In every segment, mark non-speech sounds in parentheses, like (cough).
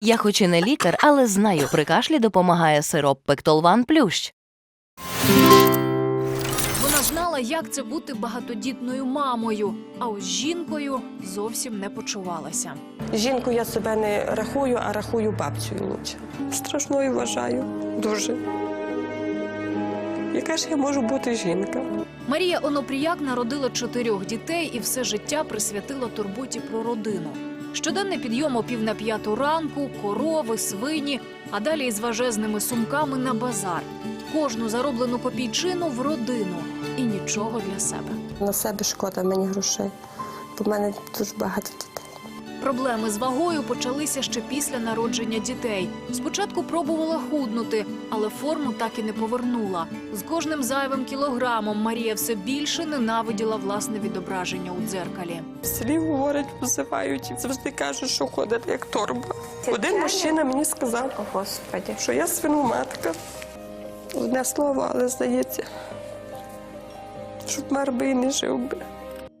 Я хоч і не лікар, але знаю, при кашлі допомагає сироп Пектолван Плющ. Вона знала, як це бути багатодітною мамою, а ось жінкою зовсім не почувалася. Жінку я себе не рахую, а рахую бабцею лучше. Страшною вважаю. Дуже. Яка ж я можу бути жінка? Марія Онопріяк народила чотирьох дітей і все життя присвятила турботі про родину. Щоденний підйом о пів на п'яту ранку, корови, свині, а далі із важезними сумками на базар. Кожну зароблену копійчину в родину і нічого для себе. На себе шкода мені грошей, бо в мене дуже багато дітей. Проблеми з вагою почалися ще після народження дітей. Спочатку пробувала худнути, але форму так і не повернула. З кожним зайвим кілограмом Марія все більше ненавиділа власне відображення у дзеркалі. В селі говорять, позивають завжди кажуть, що ходить як торба. Один мужчина мені сказав, Господи. що я свиноматка. Одне слово, але здається, що вмер би і не жив би.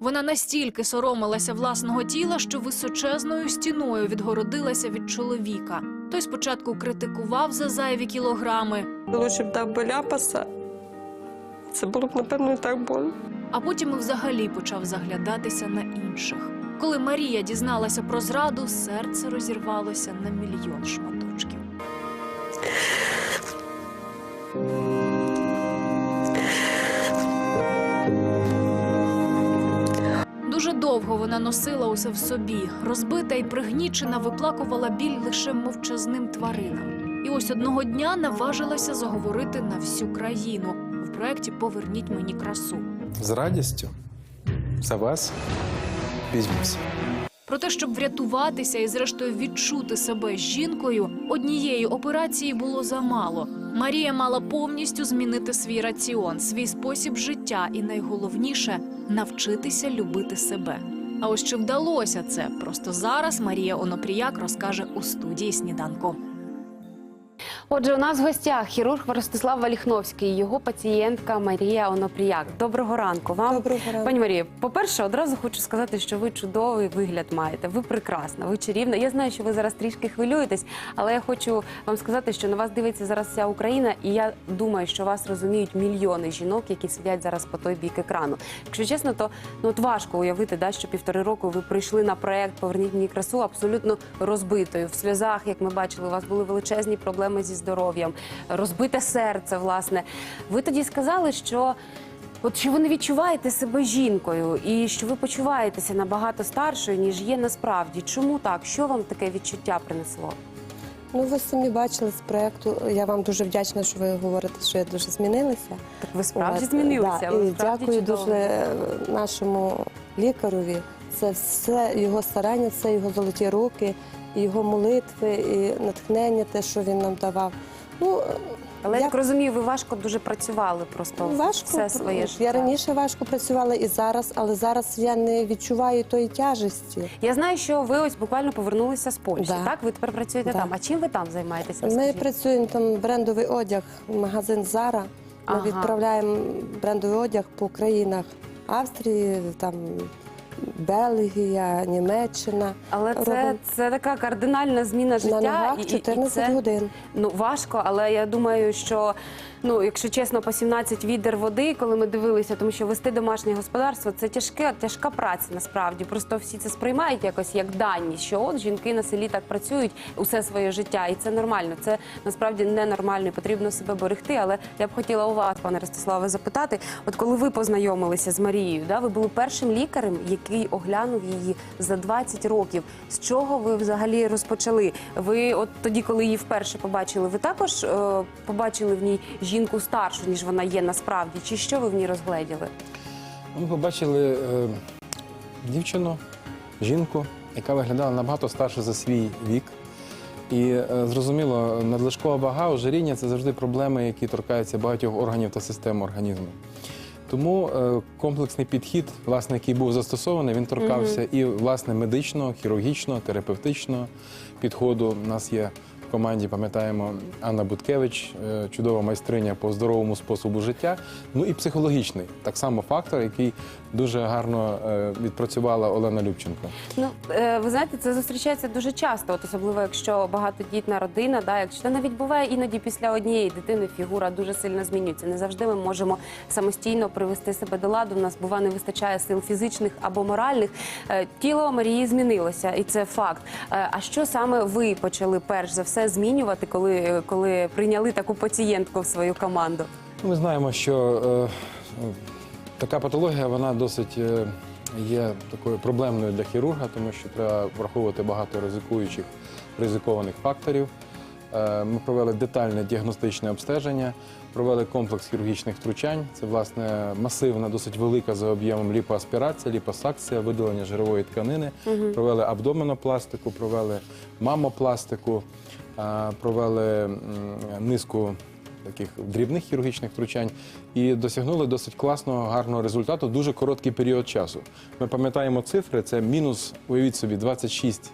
Вона настільки соромилася власного тіла, що височезною стіною відгородилася від чоловіка. Той спочатку критикував за зайві кілограми, Лучше б дав би ляпаса. Це було б, напевно, так больно. а потім і взагалі почав заглядатися на інших. Коли Марія дізналася про зраду, серце розірвалося на мільйон шматочків. Довго вона носила усе в собі, розбита і пригнічена, виплакувала біль лише мовчазним тваринам. І ось одного дня наважилася заговорити на всю країну в проєкті Поверніть мені красу. З радістю за вас візьмуся. Про те, щоб врятуватися і, зрештою, відчути себе жінкою, однієї операції було замало. Марія мала повністю змінити свій раціон, свій спосіб життя і найголовніше навчитися любити себе. А ось чи вдалося це? Просто зараз Марія Онопріяк розкаже у студії сніданку. Отже, у нас в гостях хірург Ростислав Валіхновський, його пацієнтка Марія Онопріяк. Доброго ранку вам. Доброго ранку. Пані Марія, по-перше, одразу хочу сказати, що ви чудовий вигляд маєте. Ви прекрасна, ви чарівна. Я знаю, що ви зараз трішки хвилюєтесь, але я хочу вам сказати, що на вас дивиться зараз вся Україна, і я думаю, що вас розуміють мільйони жінок, які сидять зараз по той бік екрану. Якщо чесно, то ну от важко уявити, да, що півтори року ви прийшли на проект Поверніть мені красу абсолютно розбитою в сльозах. Як ми бачили, у вас були величезні проблеми зі здоров'ям, розбите серце. Власне, ви тоді сказали, що. От що ви не відчуваєте себе жінкою, і що ви почуваєтеся набагато старшою, ніж є насправді. Чому так? Що вам таке відчуття принесло? Ну, ви самі бачили з проекту. Я вам дуже вдячна, що ви говорите, що я дуже змінилася. Так ви справді От, змінилися. да, ви справді дякую чудові. дуже е, нашому лікарові. Це все його старання, це його золоті руки, і його молитви, і натхнення, те, що він нам давав. Ну, Але я я- так розумію, ви важко дуже працювали просто важко. все своє життя. Я раніше важко працювала і зараз, але зараз я не відчуваю тої тяжесті. Я знаю, що ви ось буквально повернулися з Польщі. Да. Так, ви тепер працюєте Да. там. А чим ви там займаєтеся? Ми Розкажіть. працюємо там брендовий одяг, магазин Зара. Ми Ага. відправляємо брендовий одяг по країнах Австрії, там Бельгія, Німеччина. Але це, робимо. це така кардинальна зміна життя. На ногах і- і- і 14 це- годин. Ну важко, але я думаю, що ну, якщо чесно, по 17 відер води, коли ми дивилися, тому що вести домашнє господарство це тяжке, тяжка праця насправді. Просто всі це сприймають якось як даність, що от жінки на селі так працюють усе своє життя, і це нормально. Це насправді ненормально, і потрібно себе берегти. Але я б хотіла у вас, пане Ростиславе, запитати: от коли ви познайомилися з Марією, да, ви були першим лікарем, який оглянув її за 20 років. З чого ви взагалі розпочали? Ви от тоді, коли її вперше побачили, ви також е, побачили в ній старшу, ніж вона є насправді? Чи що ви в ній розгледіли? Ми побачили е, дівчину, жінку, яка виглядала набагато старше за свій вік. І е, зрозуміло, надлишкова вага, ожиріння це завжди проблеми, які торкаються багатьох органів та систем організму. Тому е, комплексний підхід, власне, який був застосований, він торкався і власне медичного, хірургічного, терапевтичного підходу. У нас є команді пам'ятаємо Анна Буткевич, е, чудова майстриня по здоровому способу життя. Ну і психологічний так само фактор, який дуже гарно е, відпрацювала Олена Любченко. Ну е, ви знаєте, це зустрічається дуже часто, от особливо якщо багатодітна родина, да, якщо навіть буває іноді після однієї дитини фігура дуже сильно змінюється. Не завжди ми можемо самостійно привести себе до ладу. У нас бува не вистачає сил фізичних або моральних. Тіло Марії змінилося, і це факт. А що саме ви почали перш за все змінювати, коли, коли прийняли таку пацієнтку в свою команду? Ми знаємо, що е, така патологія вона досить е, є такою проблемною для хірурга, тому що треба враховувати багато ризикуючих ризикованих факторів. Е, Ми провели детальне діагностичне обстеження, провели комплекс хірургічних втручань. Це власне масивна, досить велика за об'ємом ліпоаспірація, ліпосакція, видалення жирової тканини. Провели абдоменопластику, провели мамопластику, провели низку таких дрібних хірургічних втручань і досягнули досить класного, гарного результату дуже короткий період часу. Ми пам'ятаємо цифри: це мінус, уявіть собі, 26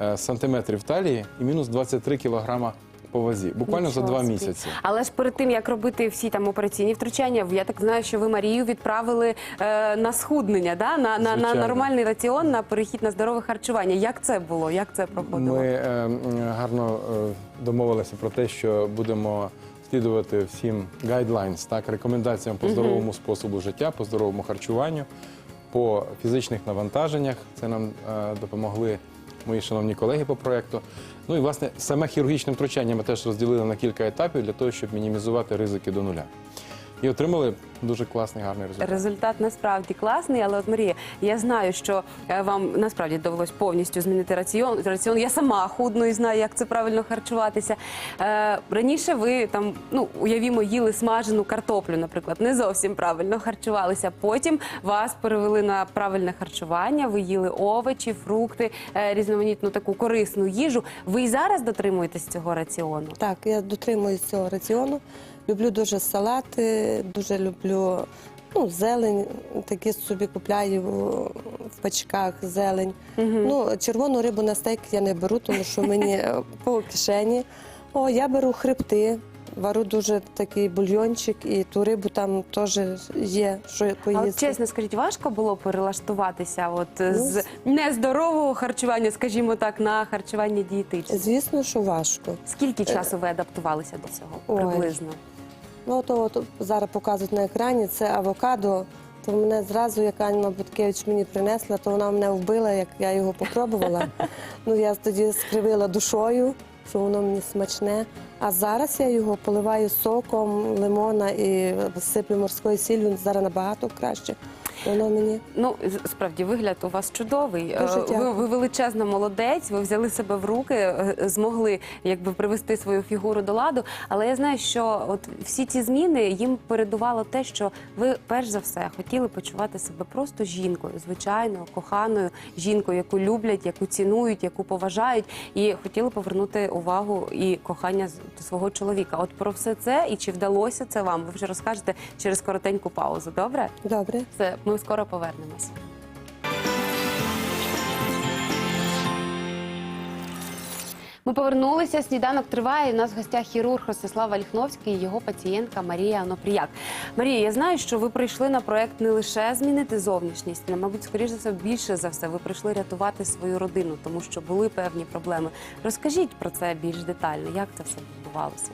е, сантиметрів талії і мінус 23 кілограма по вазі. Буквально за Нічого два собі. місяці. Але ж перед тим як робити всі там операційні втручання, я так знаю, що ви Марію відправили е, на схуднення, да? на, на, на Звичайно. нормальний раціон, на перехід на здорове харчування. Як це було? Як це проходило? Ми е, м, гарно е, домовилися про те, що будемо слідувати всім guidelines, так, рекомендаціям по здоровому способу життя, по здоровому харчуванню, по фізичних навантаженнях. Це нам е, допомогли мої шановні колеги по проєкту. Ну і власне саме хірургічне втручання ми теж розділили на кілька етапів для того, щоб мінімізувати ризики до нуля. І отримали дуже класний гарний результат. Результат насправді класний, але от Марія, я знаю, що е, вам насправді довелось повністю змінити раціон. Раціон я сама худну і знаю, як це правильно харчуватися. Е, раніше ви там, ну уявімо, їли смажену картоплю, наприклад, не зовсім правильно харчувалися. Потім вас перевели на правильне харчування. Ви їли овочі, фрукти, е, різноманітну таку корисну їжу. Ви і зараз дотримуєтесь цього раціону? Так, я дотримуюсь цього раціону. Люблю дуже салати, дуже люблю ну, зелень, такі собі купляю в пачках зелень. Ну, червону рибу на стейк я не беру, тому що мені е, по кишені. О, я беру хребти, вару дуже такий бульйончик, і ту рибу там теж є, що поїсти. чесно скажіть, важко було перелаштуватися от Ну, з нездорового харчування, скажімо так, на харчування дієтичне? Звісно, що важко. Скільки часу ви адаптувалися до цього Ой. приблизно? Ну, то от зараз показують на екрані, це авокадо. То мене зразу, як Аніна Буткевич мені принесла, то вона мене вбила, як я його попробувала. (laughs) ну я тоді скривила душою, що воно мені смачне. А зараз я його поливаю соком лимона і сиплю морською сіллю. Зараз набагато краще. Воно мені Ну справді вигляд у вас чудовий. Дуже Е, Ви, ви величезна молодець. Ви взяли себе в руки, е, змогли якби привести свою фігуру до ладу. Але я знаю, що от всі ці зміни їм передувало те, що ви перш за все хотіли почувати себе просто жінкою, звичайною, коханою жінкою, яку люблять, яку цінують, яку поважають, і хотіли повернути увагу і кохання до свого чоловіка. От про все це і чи вдалося це вам? Ви вже розкажете через коротеньку паузу. Добре? добре. Все, ми скоро повернемось. Ми повернулися. Сніданок триває. У нас в гостях хірург Ростислав Вальхновський і його пацієнтка Марія Онопріяк. Марія, я знаю, що ви прийшли на проект не лише змінити зовнішність, але, мабуть, скоріше за все, більше за все, ви прийшли рятувати свою родину, тому що були певні проблеми. Розкажіть про це більш детально, як це все відбувалося.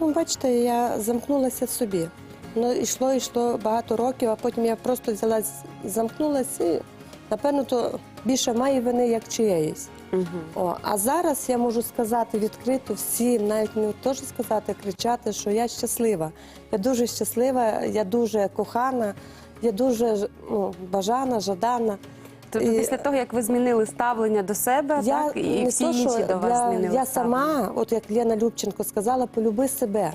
Ну, бачите, я замкнулася в собі. Ну, йшло, йшло багато років, а потім я просто взяла, замкнулася і, напевно, то більше має вини, як чиєїсь. Угу. О, а зараз я можу сказати відкрито всім, навіть не теж сказати, кричати, що я щаслива. Я дуже щаслива, я дуже кохана, я дуже ну, бажана, жадана. Тобто, І- після того, як ви змінили ставлення до себе, так і всі то, інші до вас для- змінили Я ставлення. сама, от як Лена Любченко сказала, полюби себе.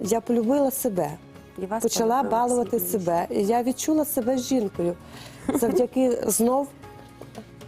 Я полюбила себе. І вас почала балувати себе. І я відчула себе жінкою завдяки знов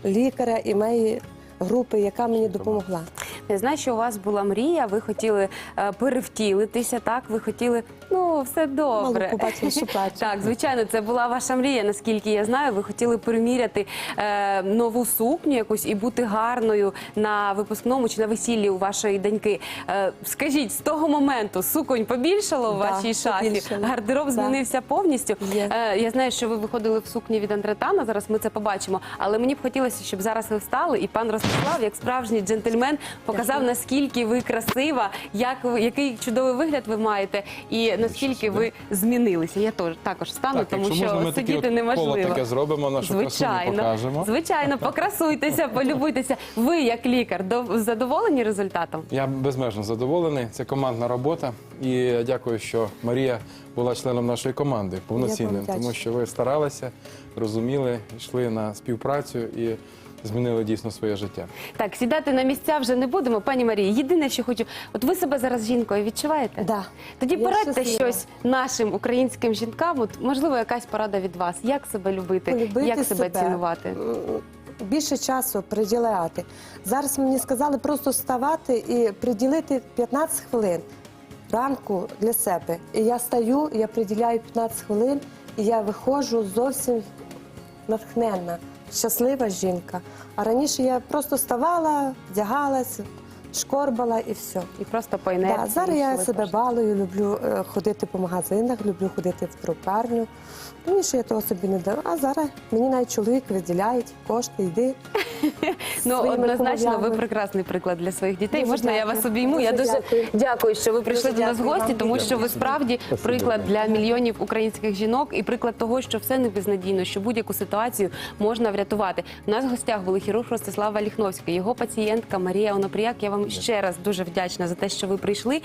лікаря і моєї групи, яка мені допомогла. Я знаю, що у вас була мрія, ви хотіли е, перевтілитися, так? Ви хотіли, ну, все добре. побачила, що плаче. (laughs) Так, звичайно, це була ваша мрія, наскільки я знаю. Ви хотіли приміряти е, нову сукню якусь і бути гарною на випускному чи на весіллі у вашої доньки. Е, скажіть, з того моменту суконь побільшало у Да, вашій шафі? побільшало. Гардероб Да. змінився повністю. Є. Е, я знаю, що ви виходили в сукні від Андретана. Зараз ми це побачимо. Але мені б хотілося, щоб зараз ви встали, і пан Ростислав, як справжній джентльмен, показав Дякую. наскільки ви красива, як ви який чудовий вигляд ви маєте, і наскільки ви змінилися. Я теж також встану, Так, тому якщо що можна, ми сидіти от неможливо. коло таке зробимо, нашу красуню Звичайно, покажемо. звичайно, покрасуйтеся, полюбуйтеся. Ви, як лікар, до- задоволені результатом? Я безмежно задоволений. Це командна робота. І я дякую, що Марія була членом нашої команди повноцінним, вдячна. тому що ви старалися, розуміли, йшли на співпрацю і змінили дійсно своє життя. Так, сідати на місця вже не будемо. Пані Марії, єдине, що хочу, от ви себе зараз жінкою відчуваєте? Да. Тоді Я порадьте щаслива. щось нашим українським жінкам. От можливо, якась порада від вас. Як себе любити, Полюбити як себе, себе. цінувати? Більше часу приділяти. Зараз мені сказали просто вставати і приділити 15 хвилин ранку для себе. І я стаю, я приділяю 15 хвилин, і я виходжу зовсім натхненна, щаслива жінка. А раніше я просто вставала, вдягалась, шкорбала і все. І просто по інерції. Да, зараз я себе просто. балую, люблю е, ходити по магазинах, люблю ходити в друкарню. Раніше я того собі не дала, а зараз мені навіть чоловік виділяють кошти, йди. Ну, однозначно, ви прекрасний приклад для своїх дітей. Дуже Можна я вас обійму? Я Дуже дякую. дякую, що ви прийшли Дуже до нас в гості, вам. тому що ви справді приклад для мільйонів українських жінок і приклад того, що все не безнадійно, що будь-яку ситуацію можна врятувати. У нас в гостях були хірург Ростислав Валіхновський, його пацієнтка Марія Онопріяк. Я ще раз дуже вдячна за те, що ви прийшли.